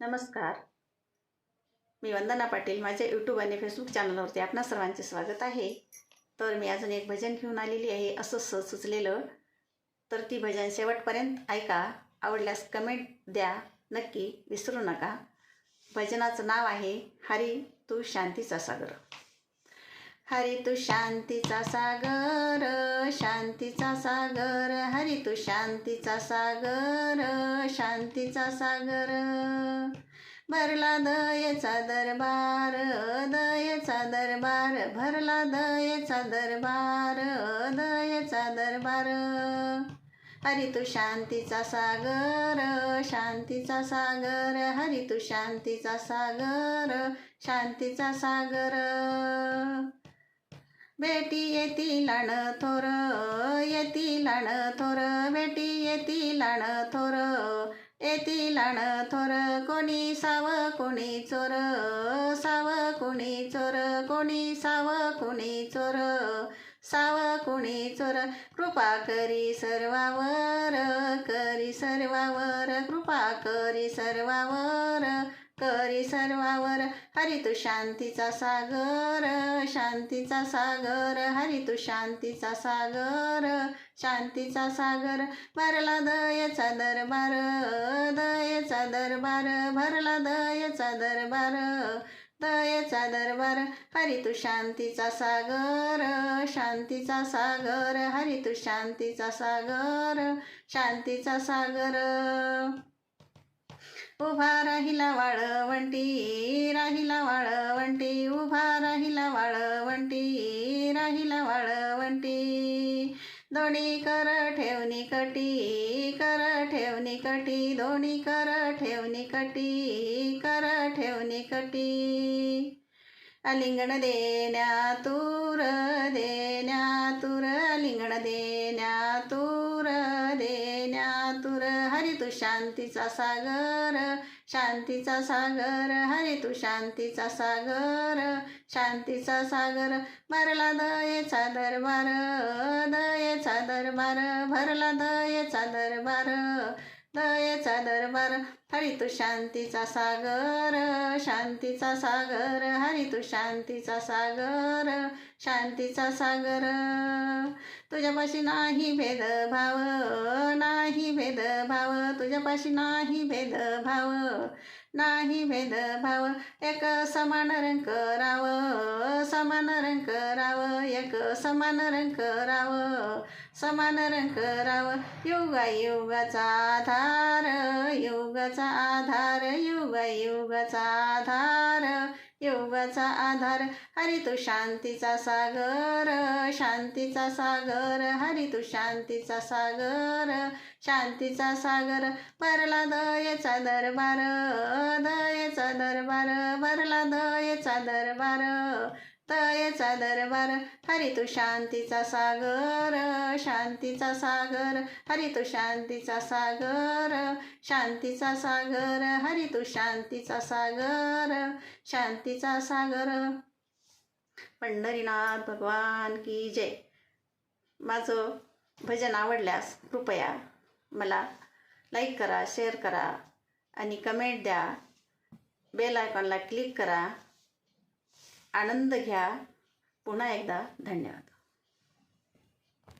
नमस्कार. मी वंदना पाटील माझ्या यूट्यूब आणि फेसबुक चॅनलवरती आपणा सर्वांचे स्वागत आहे. तर मी अजून एक भजन घेऊन आलेली आहे असं सहज सुचलेलं. तर ती भजन शेवटपर्यंत ऐका. आवडल्यास कमेंट द्या. नक्की विसरू नका. भजनाचं नाव आहे हरी तू शांतीचा सागर. हरी तू शांतीचा सागर शांतीचा सागर. हरी तू शांतीचा सागर शांतीचा सागर. भरला दयेचा दरबार दयेचा दरबार. भरला दयेचा दरबार दयेचा दरबार. हरी तू शांतीचा सागर शांतीचा सागर. हरी तू शांतीचा सागर शांतीचा सागर. बेटी येती लाण थोर येती लाण थोर बेटी येती लाण थोर येती लाण थोर कोणी साव कोणी चोर साव कोणी चोर कोणी साव कोणी चोर साव कोणी चोर. कृपा करी सर्वावर करी सर्वावर कृपा करी सर्वावर करी सर्वावर हरी तू शांतीचा सागर शांतीचा सागर हरी तू शांतीचा सागर शांतीचा सागर भरला दयेचा दरबार दयेचा दरबार भरला दयेचा दरबार दयेचा दरबार हरी तू शांतीचा सागर शांतीचा सागर हरी तू शांतीचा सागर शांतीचा सागर. उभा राहिला वाळवंटी राहिला वाळवंटी उभा राहिला वाळवंटी राहिला वाळवंटी. दोन्ही कर ठेवणी कटी कर ठेवणी कटी दोन्ही कर ठेवणी कटी कर ठेवणी कटी अलिंगण देण्या तूर देण्या तूर अलिंगण देण्या तूर देण्या हरी तू शांतीचा सागर. शांतीचा सागर हरी तू शांतीचा सागर. शांतीचा सागर भरला दयेचा दरबार. दयेचा दरबार भरला दयेचा दरबार. दयेचा दरबार हरी तू शांतीचा सागर. शांतीचा सागर हरी तू शांतीचा सागर. शांतीचा सागर तुझ्यापाशी नाही भेदभाव. ना भेदभाव तुझ्यापाशी नाही भेदभाव नाही भेदभाव एक समान रंग राव समान रंग राव. एक समान रंग राव समान रंग राव. युगा युगाचा आधार युगाचा आधार युगा युगाचा आधार. योगाचा आधार हरी तू शांतीचा सागर. शांतीचा सागर हरी तू शांतीचा सागर. शांतीचा सागर भरला दयेचा दरबार. दयेचा दरबार भरला दयेचा दरबार. तयेचा दरबार हरी तू शांतीचा सागर शांतीचा सागर हरी तू शांतीचा सागर शांतीचा सागर हरी तू शांतीचा सागर शांतीचा सागर. पंढरीनाथ भगवान की जय. माझं भजन आवडल्यास कृपया मला लाईक करा शेअर करा आणि कमेंट द्या. बेल आयकॉनला क्लिक करा. आनंद घ्या. पुन्हा एकदा धन्यवाद.